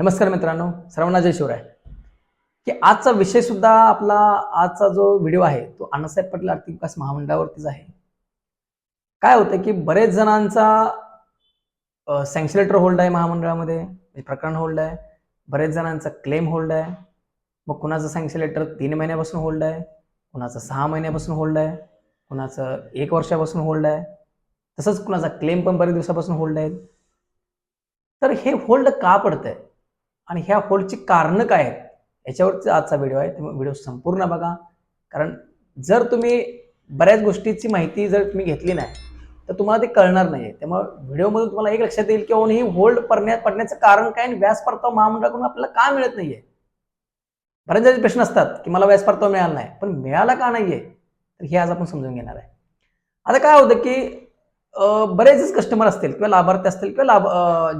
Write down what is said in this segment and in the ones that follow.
नमस्कार मित्रांनो सर्वांना जय शिवराय. की आजचा विषय सुद्धा आपला आजचा जो व्हिडिओ आहे तो अण्णासाहेब पटेल आर्थिक विकास महामंडळावरतीच आहे. काय होतं की बरेच जणांचा सँक्शन लेटर होल्ड आहे महामंडळामध्ये म्हणजे प्रकरण होल्ड आहे. बरेच जणांचा क्लेम होल्ड आहे. मग कुणाचं सँक्शन लेटर तीन महिन्यापासून होल्ड आहे? कुणाचं सहा महिन्यापासून होल्ड आहे? कुणाचं एक वर्षापासून होल्ड आहे? तसंच कुणाचा क्लेम पण बरेच दिवसापासून होल्ड आहे. तर हे होल्ड का पडतंय? आणि ह्या होल्डची कारणं काय आहेत? याच्यावरचा आजचा व्हिडिओ आहे. तुम्ही व्हिडिओ संपूर्ण बघा. कारण जर तुम्ही बऱ्याच गोष्टीची माहिती जर तुम्ही घेतली नाही तर तुम्हाला ते कळणार नाही त्यामुळे व्हिडिओमधून तुम्हाला एक लक्षात येईल की ओन ही होल्ड पडण्यात पडण्याचं कारण काय आणि व्यास परतावा महामंडळाकडून आपल्याला का मिळत नाही आहे बरेच जणांचे प्रश्न असतात की मला व्यास परतावा मिळाला नाही पण मिळाला का नाही आहे तर हे आज आपण समजून घेणार आहे. आता काय होतं की बरेचच कस्टमर असतील किंवा लाभार्थी असतील किंवा लाभ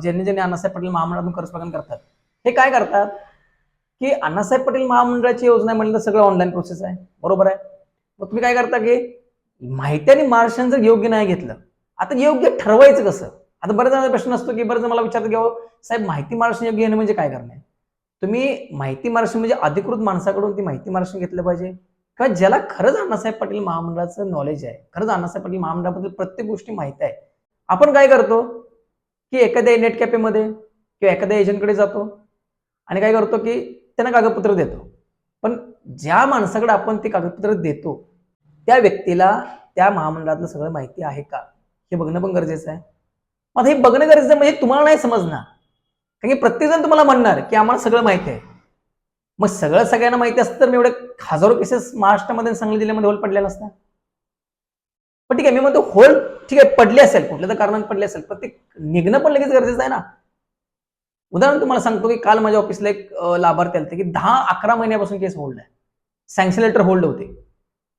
ज्यांनी ज्यांनी अण्णासाहेब पाटील महामंडळातून कर्ज प्रदान करतात हे काय करतात? की अण्णासाहेब पाटील महामंडळाची योजना म्हणलं तर सगळं ऑनलाईन प्रोसेस आहे. बरोबर आहे? मग तुम्ही काय करता की माहिती आणि मार्गदर्शन जर योग्य नाही घेतलं आता योग्य ठरवायचं कसं? आता बरेच जणांचा प्रश्न असतो की बरेच मला विचारतात की साहेब माहिती मार्गदर्शन योग्य घेणं म्हणजे काय करणे तुम्ही माहिती मार्गदर्शन म्हणजे अधिकृत माणसाकडून ती माहिती मार्गदर्शन घेतलं पाहिजे. किंवा ज्याला खरंच अण्णासाहेब पाटील महामंडळाचं नॉलेज आहे खरंच अण्णासाहेब पाटील महामंडळाबद्दल प्रत्येक गोष्टी माहिती आहे. आपण काय करतो? की एखाद्या नेट कॅफेमध्ये किंवा एखाद्या एजंटकडे जातो. आणि काय करतो की त्यांना कागदपत्र देतो. पण ज्या माणसाकडे आपण ते कागदपत्र देतो त्या व्यक्तीला त्या महामंडळातलं सगळं माहिती आहे का? हे बघणं पण गरजेचं आहे. मग हे बघणं गरजेचं आहे म्हणजे तुम्हाला नाही समजणार. कारण की प्रत्येकजण तुम्हाला म्हणणार की आम्हाला सगळं माहिती आहे. मग सगळं सगळ्यांना माहिती असतं तर मी एवढे हजारो केसेस महाराष्ट्रामध्ये सांगली जिल्ह्यामध्ये होल पडलेला असता. पण ठीक आहे मी म्हणतो होल ठीक आहे पडले असेल कुठल्या तर कारणाने पडले असेल पण ते निघणं पण लगेच गरजेचं आहे ना. उदाहरण तुम्हाला सांगतो की काल माझ्या ऑफिसला एक लाभार्थी आले की दहा अकरा महिन्यापासून केस होल्ड आहे. सँक्शन लेटर होल्ड होते.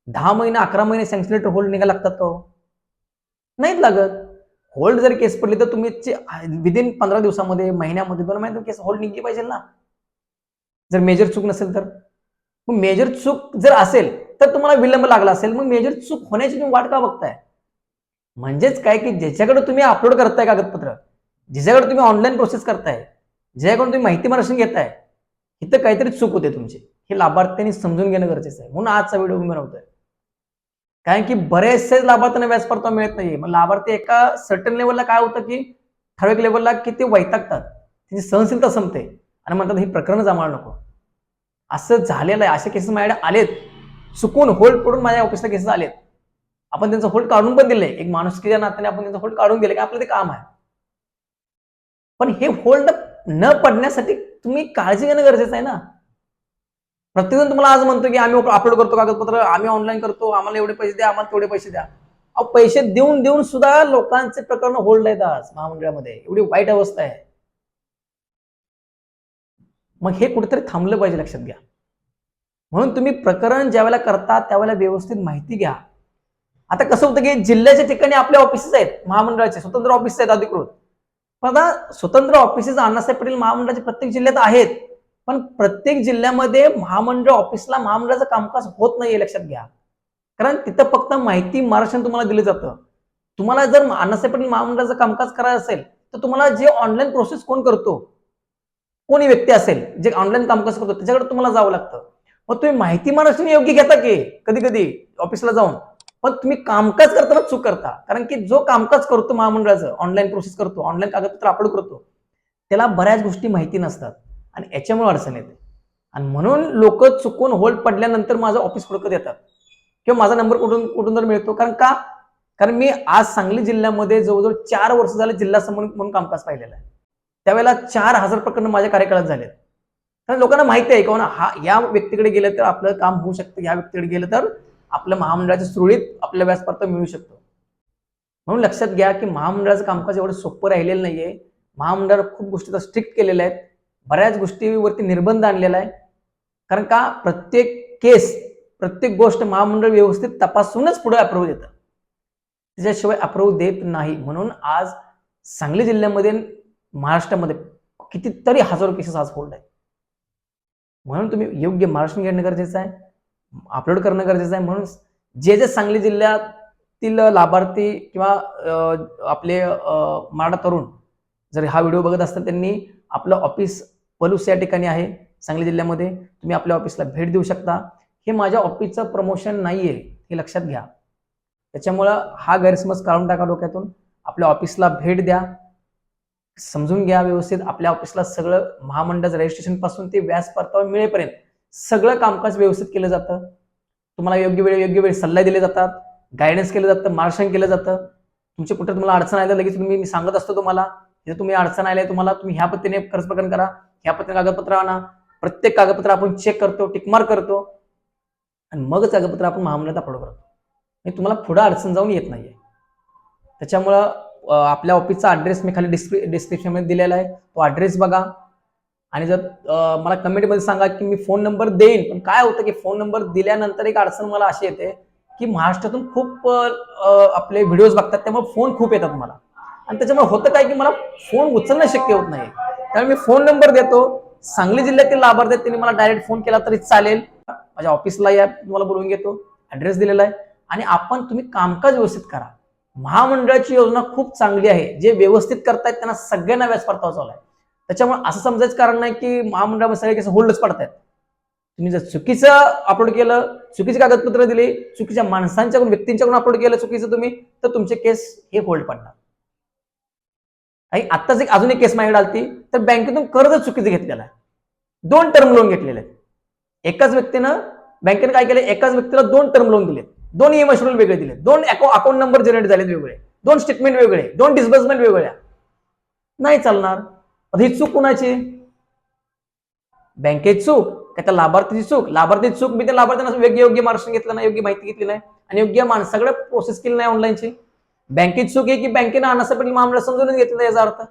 दहा महिने अकरा महिने सँक्शन लेटर होल्ड निघायला लागतात तो हो? नाहीत लागत. होल्ड जर केस पडली तर तुम्ही विदिन पंधरा दिवसामध्ये महिन्यामध्ये दोन महिन्यात केस होल्ड निघली पाहिजे ना. जर मेजर चूक नसेल तर. मग मेजर चूक जर असेल तर तुम्हाला विलंब लागला असेल. मग मेजर चूक होण्याची तुम्ही वाट का बघताय? म्हणजेच काय की ज्याच्याकडे तुम्ही अपलोड करताय कागदपत्र ज्याच्याकडे तुम्ही ऑनलाईन प्रोसेस करताय ज्याच्याकडून तुम्ही माहिती मार्गदर्शन घेताय. इथं काहीतरी चूक होते तुमची. हे लाभार्थ्यांनी समजून घेणं गरजेचं आहे. म्हणून आजचा व्हिडिओ मी बनवतोय. कारण की बरेचसेच लाभार्थ्यांना व्याज परतावा मिळत नाहीये. मग लाभार्थी एका सर्टन लेवलला काय होतं की ठराविक लेवलला की ते वैतागतात. त्यांची सहनशीलता संपते. आणि म्हणतात ही प्रकरण जमायला नको. असं झालेलं आहे. असे केसेस माझ्याकडे आलेत. चुकून होल्ड पडून माझ्या ऑफिसला केसेस आलेत. आपण त्यांचं होल्ड काढून पण दिले एक माणुसकीच्या नात्याने आपण त्यांचं होल्ड काढून दिले की आपलं ते काम आहे? पण हे होल्ड न पडण्यासाठी तुम्ही काळजी घेणं गरजेचं आहे ना? प्रत्येकजण तुम्हाला आज म्हणतो की आम्ही अपलोड करतो कागदपत्र आम्ही ऑनलाईन करतो आम्हाला एवढे पैसे द्या आम्हाला तेवढे पैसे द्या. अहो पैसे देऊन देऊन सुद्धा लोकांचे प्रकरण होल्ड आहेत आज महामंडळामध्ये. एवढी वाईट अवस्था आहे. मग हे कुठेतरी थांबलं पाहिजे लक्षात घ्या. म्हणून तुम्ही प्रकरण ज्यावेळेला करता त्यावेळेला व्यवस्थित माहिती घ्या. आता कसं होतं की जिल्ह्याच्या ठिकाणी आपले ऑफिसेस आहेत महामंडळाचे स्वतंत्र ऑफिस आहेत अधिकृत. पण आता स्वतंत्र ऑफिसेस अण्णासाहेब पाटील महामंडळाचे प्रत्येक जिल्ह्यात आहेत. पण प्रत्येक जिल्ह्यामध्ये महामंडळ ऑफिसला महामंडळाचं कामकाज होत नाहीये लक्षात घ्या. कारण तिथं फक्त माहिती मार्गदर्शन तुम्हाला दिलं जातं. तुम्हाला जर अण्णासाहेब पाटील महामंडळाचं कामकाज करायचं असेल तर तुम्हाला जे ऑनलाईन प्रोसेस कोण करतो? कोणी व्यक्ती असेल जे ऑनलाईन कामकाज करतो त्याच्याकडे तुम्हाला जावं लागतं. मग तुम्ही माहिती महाराष्ट्राने योग्य घेता की? कधी कधी ऑफिसला जाऊन. पण तुम्ही कामकाज करताना चूक करता. कारण की जो कामकाज करतो महामंडळाचं ऑनलाईन प्रोसेस करतो ऑनलाईन कागदपत्र अपलोड करतो त्याला बऱ्याच गोष्टी माहिती नसतात. आणि याच्यामुळे अडचण येते. आणि म्हणून लोक चुकून होल्ड पडल्यानंतर माझं ऑफिस हुडकत येतात? किंवा माझा नंबर कुठून कुठून तर मिळतो? कारण का? कारण मी आज सांगली जिल्ह्यामध्ये जवळजवळ चार वर्ष झाले जिल्हा समोर म्हणून कामकाज पाहिलेलं आहे. त्यावेळेला चार हजार प्रकरण माझ्या कार्यकाळात झालेत. कारण लोकांना माहिती आहे का हा या व्यक्तीकडे गेलं तर आपलं काम होऊ शकतं या व्यक्तीकडे गेलं तर आपलं महामंडळाच्या सुरळीत आपल्या व्याजपत्र मिळू शकतो. म्हणून लक्षात घ्या की महामंडळाचं कामकाज एवढं सोपं राहिलेलं नाहीये. महामंडळ खूप गोष्टी स्ट्रिक्ट केलेल्या आहेत. बऱ्याच गोष्टीवरती निर्बंध आणलेला आहे. कारण का? प्रत्येक केस प्रत्येक गोष्ट महामंडळ व्यवस्थित तपासूनच पुढे अप्रूव्ह देतं. त्याच्याशिवाय अप्रूव्ह देत नाही. म्हणून आज सांगली जिल्ह्यामध्ये महाराष्ट्रामध्ये कितीतरी हजारो केसेस आज होल्ड आहेत. म्हणून तुम्ही योग्य मार्गदर्शन घेणं गरजेचं आहे. अपलोड करणं गरजेचं आहे म्हणून जे जे सांगली जिल्ह्यातील लाभार्थी किंवा आपले मराठा तरुण जर हा व्हिडिओ बघत असतात त्यांनी आपलं ऑफिस पलूस या ठिकाणी आहे सांगली जिल्ह्यामध्ये. तुम्ही आपल्या ऑफिसला भेट देऊ शकता. हे माझ्या ऑफिसचं प्रमोशन नाही आहे हे लक्षात घ्या. त्याच्यामुळं हा गैरसमज काढून टाका डोक्यातून. आपल्या ऑफिसला भेट द्या. समजून घ्या व्यवस्थित. आपल्या ऑफिसला सगळं महामंडळ रजिस्ट्रेशनपासून ते व्याज परतावा मिळेपर्यंत. सगळं कामकाज व्यवस्थित केलं जातं. तुम्हाला योग्य वेळ योग्य वेळ सल्ला दिले जातात. गायडन्स केलं जातं मार्गदर्शन केलं जातं. तुमचे कुठं तुम्हाला अडचण आलं लगेच तुम्ही मी सांगत असतो तुम्हाला. जर तुम्ही अडचण आले तुम्हाला तुम्ही ह्या पद्धतीने खर्च प्रकरण करा. ह्या पद्धतीने कागदपत्र आणा. प्रत्येक कागदपत्र आपण चेक करतो टिकमार करतो. आणि मगच कागदपत्र आपण महामंडळात अपलोड करतो. म्हणजे तुम्हाला पुढं अडचण जाऊन येत नाहीये. त्याच्यामुळं आपल्या ऑफिसचा ॲड्रेस मी खाली डिस्क्रि डिस्क्रिप्शनमध्ये दिलेला आहे. तो ॲड्रेस बघा. आणि जर मला कमेंटमध्ये सांगा की मी फोन नंबर देईन पण काय होतं की फोन नंबर दिल्यानंतर एक अडचण मला अशी येते की महाराष्ट्रातून खूप आपले व्हिडिओज बघतात त्यामुळे फोन खूप येतात मला. आणि त्याच्यामुळे होतं काय की मला फोन उचलणं शक्य होत नाही. त्यामुळे मी फोन नंबर देतो. सांगली जिल्ह्यातील लाभार्थी त्यांनी मला डायरेक्ट फोन केला तरी चालेल. माझ्या ऑफिसला या तुम्हाला बोलवून घेतो. ऍड्रेस दिलेला आहे. आणि आपण तुम्ही कामकाज व्यवस्थित करा. महामंडळाची योजना खूप चांगली आहे. जे व्यवस्थित करतायत त्यांना सगळ्यांना व्याज परतावा चालू आहे. त्याच्यामुळे असं समजायचं कारण नाही की महामंडळामध्ये सगळे कसं होल्डच पडतायत. तुम्ही जर चुकीचं अपलोड केलं चुकीची कागदपत्र दिली चुकीच्या माणसांच्याकडून व्यक्तींच्याकडून अपलोड केलं चुकीचं तुम्ही तर तुमचे केस हे होल्ड पडणार. आणि आत्ताच एक अजून एक केस माहिती आलती तर बँकेतून कर्ज चुकीचं घेतलेलं आहे. दोन टर्म लोन घेतलेले आहेत एकाच व्यक्तीनं बँकेनं काय केलं एकाच व्यक्तीला दोन टर्म लोन दिलेत. दोन ईएमआय शेड्यूल वेगळे दिले दोन अकाउंट नंबर जनरेट झाले वेगळे. दोन स्टेटमेंट वेगळे. दोन डिस्बर्समेंट वेगळ्या. नाही चालणार. ही चूक कुणाची? बँकेची चूक का त्या लाभार्थीची चूक. लाभार्थीची चूक मी त्या लाभार्थ्यांना योग्य योग्य मार्गदर्शन घेतलं नाही योग्य माहिती घेतली नाही आणि योग्य माणसाकडे प्रोसेस केली नाही ऑनलाईनची बँकेची चूक आहे की बँकेनं अनासा पटेल महामंडळ समजून घेतलं नाही याचा अर्थ?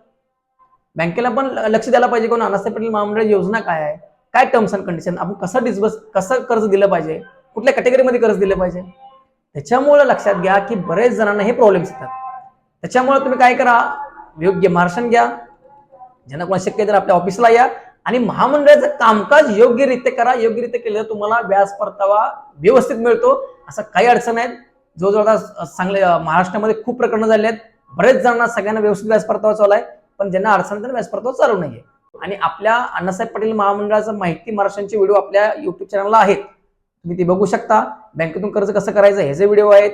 बँकेला पण लक्ष द्यायला पाहिजे कोण? अनासा पटेल महामंडळ योजना काय आहे? काय टर्म्स अँड कंडिशन आपण कसं डिस्बस कसं कर्ज दिलं पाहिजे? कुठल्या कॅटेगरीमध्ये कर्ज दिलं पाहिजे? त्याच्यामुळे लक्षात घ्या की बरेच जणांना हे प्रॉब्लेम्स येतात. त्याच्यामुळे तुम्ही काय करा? योग्य मार्शन घ्या. ज्यांना कोणा शक्य आहे तर आपल्या ऑफिसला या आणि महामंडळाचं कामकाज योग्यरित्या करा योग्यरित्या केलं तुम्हाला व्याज परतावा व्यवस्थित मिळतो असं काही अडचण आहेत जो जो आता चांगले महाराष्ट्रामध्ये खूप प्रकरणं झाले आहेत. बरेच जणांना सगळ्यांना व्यवस्थित व्याज परतावा चालू आहे पण ज्यांना अडचण त्यांना व्याज परतावा चालू नाहीये. आणि आपल्या अण्णासाहेब पटेल महामंडळाचं माहिती महाराष्ट्रांचे व्हिडिओ आपल्या युट्यूब चॅनलला आहेत. तुम्ही ते बघू शकता. बँकेतून कर्ज कसं करायचं ह्याचे व्हिडिओ आहेत.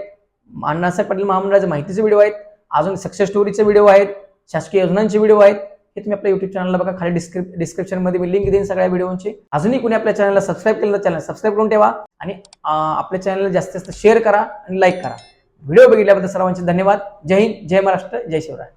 अण्णासाहेब पटेल महामंडळाचे माहितीचे व्हिडिओ आहेत. अजून सक्सेस स्टोरीचे व्हिडिओ आहेत. शासकीय योजनांचे व्हिडिओ आहेत. हे तुम्ही आपल्या युट्यूब चॅनलला बघा. खाली डिस्क्रिप डिस्क्रिप्शनमध्ये मी लिंक देईन सगळ्या व्हिडिओची अजूनही कोणी आपल्या चॅनलला सबस्क्राईब केलं तर चॅनल सबस्क्राईब करून ठेवा. आणि आपल्या चॅनलला जास्तीत जास्त शेअर करा आणि लाईक करा. व्हिडिओ बघितल्याबद्दल सर्वांचे धन्यवाद. जय हिंद जय महाराष्ट्र जय शिवराय.